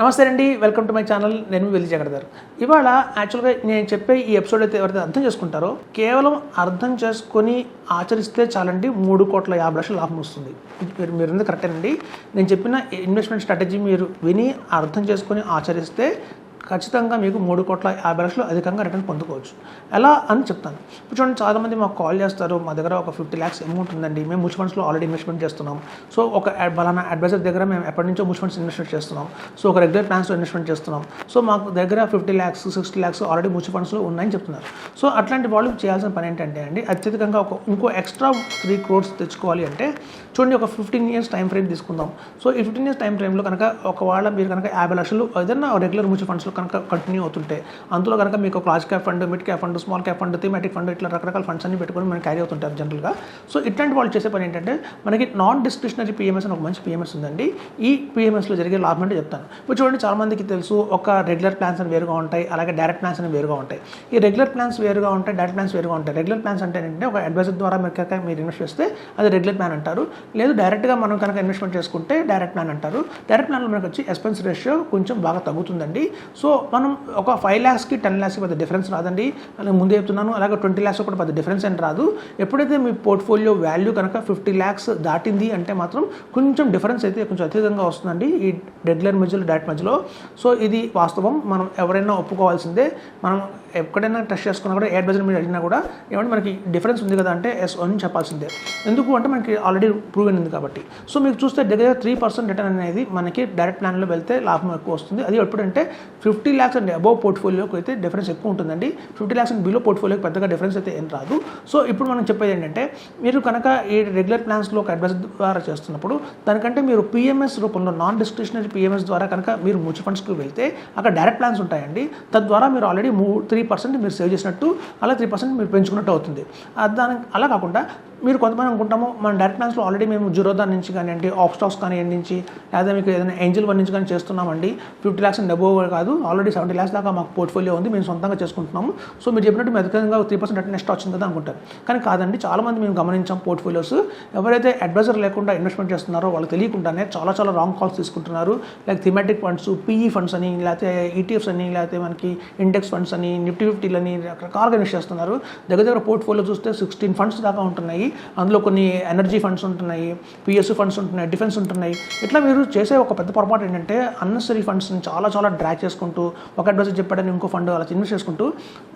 నమస్తే అండి welcome to my channel నేను మీ జగడదారు. ఇవాళ యాక్చువల్గా నేను చెప్పే ఈ ఎపిసోడ్ అయితే ఎవరైతే అర్థం చేసుకుంటారో కేవలం అర్థం చేసుకొని ఆచరిస్తే చాలండి మూడు కోట్ల యాభై లక్షల లాభం వస్తుంది. మీరు మీరు కరెక్టేనండి నేను చెప్పిన ఇన్వెస్ట్మెంట్ స్ట్రాటజీ మీరు విని అర్థం చేసుకొని ఆచరిస్తే ఖచ్చితంగా మీకు మూడు కోట్ల యాభై లక్షలు అధికంగా రిటర్న్ పొందుకోవచ్చు. ఎలా అని చెప్తాను. ఇప్పుడు చూడండి చాలామంది మాకు కాల్ చేస్తారు మా దగ్గర ఒక ఫిఫ్టీ ల్యాక్స్ అమౌంట్ ఉందండి మేము మ్యూచువల్ ఫండ్స్లో ఆల్రెడీ ఇన్వెస్ట్మెంట్ చేస్తున్నాం. సో ఒక బలానా అడ్వైజర్ దగ్గర మేము ఎప్పటి నుంచో మ్యూచువల్ ఫండ్స్ ఇన్వెస్ట్మెంట్ చేస్తున్నాం. సో ఒక రెగ్యులర్ ప్లాన్స్లో ఇన్వెస్ట్మెంట్ చేస్తున్నాం. సో మాకు దగ్గర fifty lakhs sixty lakhs already mutual ఫండ్స్లో ఉన్నాయని చెప్తున్నారు. సో అట్లాంటి వాళ్ళు చేయాల్సిన పని ఏంటంటే అండి అత్యధికంగా ఒక ఇంకో ఎక్స్ట్రా త్రీ క్రోడ్స్ తెచ్చుకోవాలి అంటే చూడండి ఒక ఫిఫ్టీన్ ఇయర్స్ టైం ఫ్రేమ్ తీసుకుందాం. సో ఈ ఫిఫ్టీన్ ఇయర్స్ టైం ఫ్రేమ్లో కనుక ఒకవేళ మీరు కనుక యాభై లక్షలు ఏదైనా రెగ్యులర్ మ్యూచువల్ ఫండ్స్లో కనుక కంటిన్యూ అవుతుంటే అందులో కనుక మీకు ఒక large cap fund mid cap fund small cap fund thematic fund ఇట్లా రకరకాల ఫండ్స్ అన్ని పెట్టుకొని మనం క్యారీ అవుతుంటారు జనరల్గా సో ఇట్లాంటి వాళ్ళు చేసే పని ఏంటంటే మనకి నాన్ డిస్క్రిషనరీ పిఎంఎస్ అని ఒక మంచి పిఎంఎస్ ఉందండి. ఈ పిఎంఎస్లో జరిగే లాభం అంటే చెప్తాను. ఇప్పుడు చూడండి చాలా మందికి తెలుసు ఒక రెగ్యులర్ ప్లాన్స్ అని వేరుగా ఉంటాయి అలాగే డైరెక్ట్ ప్లాన్స్ అని వేరుగా ఉంటాయి. ఈ రెగ్యులర్ ప్లాన్స్ వేరుగా ఉంటాయి డైరెక్ట్ ప్లాన్స్ వేరుగా ఉంటాయి. రెగ్యులర్ ప్లాన్స్ అంటే ఏంటంటే ఒక అడ్వైజర్ ద్వారా మీరు కనుక మీరు ఇన్వెస్ట్ చేస్తే అది రెగ్యులర్ ప్లాన్ అంటారు. లేదు డైరెక్ట్గా మనం కనుక ఇన్వెస్ట్మెంట్ చేసుకుంటే డైరెక్ట్ ప్లాన్ అంటారు. డైరెక్ట్ ప్లాన్లో మనకు వచ్చి ఎక్స్పెన్స్ రేషియో కొంచెం బాగా తగ్గుతుందండి. సో మనం ఒక ఫైవ్ ల్యాక్స్కి టెన్ ల్యాక్స్కి పెద్ద డిఫరెన్స్ రాదండి. అలాగే ముందే చెప్తున్నాను అలాగే ట్వంటీ ల్యాక్స్ కూడా పెద్ద డిఫరెన్స్ అని రాదు. ఎప్పుడైతే మీ పోర్ట్ఫోలియో వాల్యూ కనుక ఫిఫ్టీ ల్యాక్స్ దాటింది అంటే మాత్రం కొంచెం డిఫరెన్స్ అయితే కొంచెం అత్యధికంగా వస్తుందండి ఈ రెగ్యులర్ మధ్యలో డైరెక్ట్ మధ్యలో. సో ఇది వాస్తవం. మనం ఎవరైనా ఒప్పుకోవాల్సిందే. మనం ఎక్కడైనా టెస్ట్ చేసుకున్నా కూడా ఏ బడ్జెట్ మీద అడిగినా కూడా ఏమంటే మనకి డిఫరెన్స్ ఉంది కదా అంటే ఎస్ అని చెప్పాల్సిందే. ఎందుకు అంటే మనకి ఆల్రెడీ ప్రూవ్ ఉంది కాబట్టి. సో మీకు చూస్తే దగ్గర త్రీ పర్సెంట్ రిటర్న్ అనేది మనకి డైరెక్ట్ ప్లాన్లో వెళ్తే లాభం ఎక్కువ వస్తుంది. అది ఎప్పుడంటే ఫిఫ్టీ ల్యాక్స్ అండ్ అబౌవ్ పోర్ట్ఫోలియోకి అయితే డిఫరెన్స్ ఎక్కువ ఉంటుందండి. ఫిఫ్టీ ల్యాక్స్ అండ్ బిలో పోర్ట్ఫోలియోకి పెద్దగా డిఫరెన్స్ అయితే ఏం రాదు. సో ఇప్పుడు మనం చెప్పేది ఏంటంటే మీరు కనుక ఈ రెగ్యులర్ ప్లాన్స్లో ఒక అడ్వైస్ ద్వారా చేస్తున్నప్పుడు దానికంటే మీరు పిఎంఎస్ రూపంలో నాన్ డిస్క్రిషనరీ పిఎంఎస్ ద్వారా కనుక మీరు మ్యూచువల్ ఫండ్స్కి వెళ్తే అక్కడ డైరెక్ట్ ప్లాన్స్ ఉంటాయండి. తద్వారా మీరు ఆల్రెడీ మూ త్రీ పర్సెంట్ మీరు సేవ్ చేసినట్టు అలా త్రీ పర్సెంట్ మీరు పెంచుకున్నట్టు అవుతుంది. దానికి దాని అలా కాకుండా మీరు కొంతమంది అనుకుంటాము మన డైరెక్ట్ ప్లాన్స్లో ఆల్రెడీ మేము జీరోదా నుంచి కానివ్వండి ఆఫ్ స్టాక్స్ కానివ్వండి నుంచి లేదా మీకు ఏదైనా ఏంజిల్ వన్ నుంచి కానీ చేస్తున్నామండి ఫిఫ్టీ ల్యాక్స్ అండ్ అబోవ్ కాదు ఆల్రెడీ సెవెంటీ ల్యాక్స్ దాకా మాకు పోర్ట్ఫోలియో ఉంది మేము సొంతంగా చేసుకుంటున్నాము. సో మీరు చెప్పినట్టు మేము అధికంగా త్రీ పర్సెంట్ రిటర్న్ నెక్స్ట్ వచ్చింది కదా అనుకుంటారు. కానీ కాదండి చాలామంది మేము గమనించాం పోర్ట్ఫోలియోస్ ఎవరైతే అడ్వైజర్ లేకుండా ఇన్వెస్ట్మెంట్ చేస్తున్నారో వాళ్ళకి తెలియకుండానే చాలా చాలా రాంగ్ కాల్స్ తీసుకుంటున్నారు. Like thematic funds PE funds అని లేకపోతే ఈటీఎఫ్స్ అని లేకపోతే మనకి ఇండెక్స్ ఫండ్స్ అని నిఫ్టీ ఫిఫ్టీలని రకరకాలుగా ఇన్వెస్ట్ చేస్తున్నారు. దగ్గర దగ్గర పోర్ట్ఫోలియో చూస్తే సిక్స్టీన్ ఫండ్స్ దాకా ఉంటున్నాయి. అందులో కొన్ని ఎనర్జీ ఫండ్స్ ఉంటున్నాయి పిఎస్యు ఫండ్స్ ఉంటున్నాయి డిఫెన్స్ ఉంటున్నాయి. ఇట్లా మీరు చేసే ఒక పెద్ద పొరపాటు ఏంటంటే అన్నెసరీ ఫండ్స్ని చాలా చాలా డ్రాక్ చేసుకుంటూ ఒక అడ్వైజర్ చెప్పాడని ఇంకో ఫండ్ అలా ఇన్వెస్ట్ చేసుకుంటూ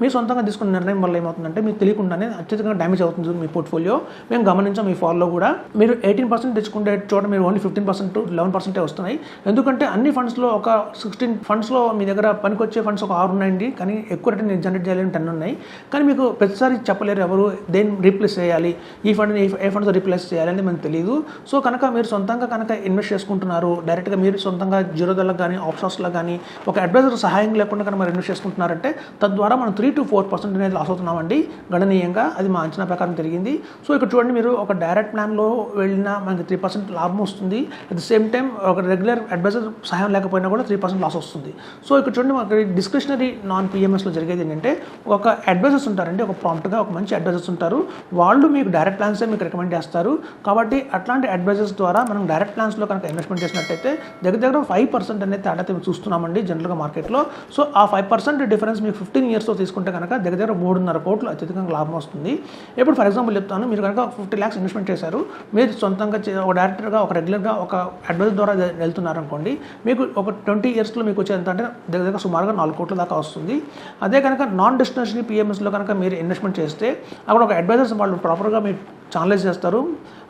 మీ సొంతంగా తీసుకున్న నిర్ణయం వల్ల ఏమవుతుందంటే మీకు తెలియకుండానే అత్యధికంగా డ్యామేజ్ అవుతుంది మీ పోర్ట్ఫోలియో మేము గమనించాం మీ ఫాల్లో కూడా. మీరు ఎయిటీన్ పర్సెంట్ తెచ్చుకుంటే చోట మీరు ఓన్లీ ఫిఫ్టీన్ పర్సెంట్ లెవెన్ పర్సెంటే వస్తున్నాయి. ఎందుకంటే అన్ని ఫండ్స్లో ఒక సిక్స్టీన్ ఫండ్స్లో మీ దగ్గర పనికొచ్చే ఫండ్స్ ఒక ఆరు ఉన్నాయండి. కానీ ఎక్కువ రిటర్న్ జనరేట్ చేయాలని టెన్ ఉన్నాయి. కానీ మీకు ప్రతిసారి చెప్పలేరు ఎవరు దేని రీప్లేస్ చేయాలి ఈ ఫండ్ని ఏ ఫండ్తో రీప్లేస్ చేయాలని మనకు తెలియదు సో కనుక మీరు సొంతంగా కనుక ఇన్వెస్ట్ చేసుకుంటున్నారు డైరెక్ట్గా మీరు సొంతంగా జీరోదలకు కానీ ఆప్షన్స్లో కానీ ఒక అడ్వైజర్ సహాయం లేకుండా కనుక మరి ఇన్వెస్ట్ చేసుకుంటున్నారంటే తద్వారా మనం త్రీ టు ఫోర్ పర్సెంట్ అనేది లాస్ అవుతున్నామండి. గణనీయంగా అది మా అంచనా ప్రకారం జరిగింది. సో ఇక్కడ చూడండి మీరు ఒక డైరెక్ట్ ప్లాన్లో వెళ్ళినా మనకి త్రీ పర్సెంట్ లాభం వస్తుంది. అట్ ద సేమ్ టైం ఒక రెగ్యులర్ అడ్వైజర్ సహాయం లేకపోయినా కూడా త్రీ పర్సెంట్ లాస్ వస్తుంది. సో ఇక్కడ చూడండి మనకి డిస్క్రిషనరీ నాన్ పిఎంఎస్లో జరిగేది ఏంటంటే ఒక అడ్వైజర్స్ ఉంటారండి ఒక ప్రాంప్ట్గా ఒక మంచి అడ్వైజర్స్ ఉంటారు. వాళ్ళు మీకు డైరెక్ట్ ప్లాన్సే మీకు రికమెండ్ చేస్తారు. కాబట్టి అట్లాంటి అడ్వైజర్స్ ద్వారా మనం డైరెక్ట్ ప్లాన్స్లో కనుక ఇన్వెస్ట్మెంట్ చేసినట్టయితే దగ్గర దగ్గర ఫైవ్ పర్సెంట్ అనేది తేడా చూస్తున్నామండి జనరల్గా మార్కెట్లో సో ఆ ఫైవ్ పర్సెంట్ డిఫరెన్స్ మీకు ఫిఫ్టీన్ ఇయర్స్తో తీసుకుంటే కనుక దగ్గర దగ్గర మూడున్నర కోట్లు అత్యధికంగా లాభం వస్తుంది. ఇప్పుడు ఫర్ ఎగ్జాంపుల్ చెప్తాను మీరు కనుక ఫిఫ్టీ ల్యాక్స్ ఇన్వెస్ట్మెంట్ చేశారు మీరు సొంతంగా చే- ఒక డైరెక్టర్గా ఒక రెగ్యులర్గా ఒక అడ్వైజర్ ద్వారా వెళ్తున్నారు అనుకోండి మీకు ఒక ట్వంటీ ఇయర్స్లో మీకు వచ్చే ఎంత అంటే దగ్గర దగ్గర సుమారుగా నాలుగు కోట్ల దాకా వస్తుంది. అదే కనుక నాన్ డిస్టినేషనరీ పిఎంఎస్లో కనుక మీరు ఇన్వెస్ట్మెంట్ చేస్తే అక్కడ ఒక అడ్వైజర్స్ వాళ్ళు ప్రాపర్గా మీరు ఛానలైజ్ చేస్తారు.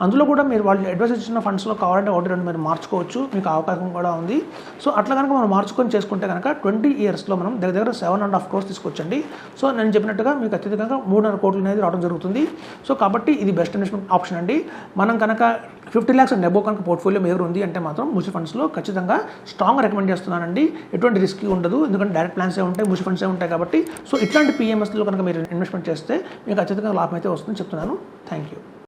అందులో కూడా మీరు వాళ్ళు అడ్వైస్ ఇచ్చిన ఫండ్స్లో కావాలంటే ఒకటి రెండు మీరు మార్చుకోవచ్చు. మీకు అవకాశం కూడా ఉంది. సో అట్లా కనుక మనం మార్చుకొని చేసుకుంటే కనుక ట్వంటీ ఇయర్స్లో మనం దగ్గర దగ్గర సెవెన్ అండ్ హాఫ్ క్రోర్స్ తీసుకొచ్చండి. సో నేను చెప్పినట్టుగా మీకు అత్యధికంగా మూడున్నర కోట్లు అనేది రావడం జరుగుతుంది. సో కాబట్టి ఇది బెస్ట్ ఇన్వెస్ట్మెంట్ ఆప్షన్ అండి. మనం కనుక ఫిఫ్టీ ల్యాక్స్ అండ్ అబో కనుక పోర్ట్ఫోలియో మీద ఉంది అంటే మాత్రం మ్యూచువల్ ఫండ్స్లో ఖచ్చితంగా స్ట్రాంగ్ రికమెండ్ చేస్తున్నానండి. ఎటువంటి రిస్క్ ఉండదు. ఎందుకంటే డైరెక్ట్ ప్లాన్సే ఉంటాయి మ్యూచువల్ ఫండ్స్ ఉంటాయి కాబట్టి. సో ఇట్లాంటి పిఎంఎస్లో కనుక మీరు ఇన్వెస్ట్మెంట్ చేస్తే మీకు అత్యధికంగా లాభం అయితే వస్తుందని చెప్తున్నాను. Thank you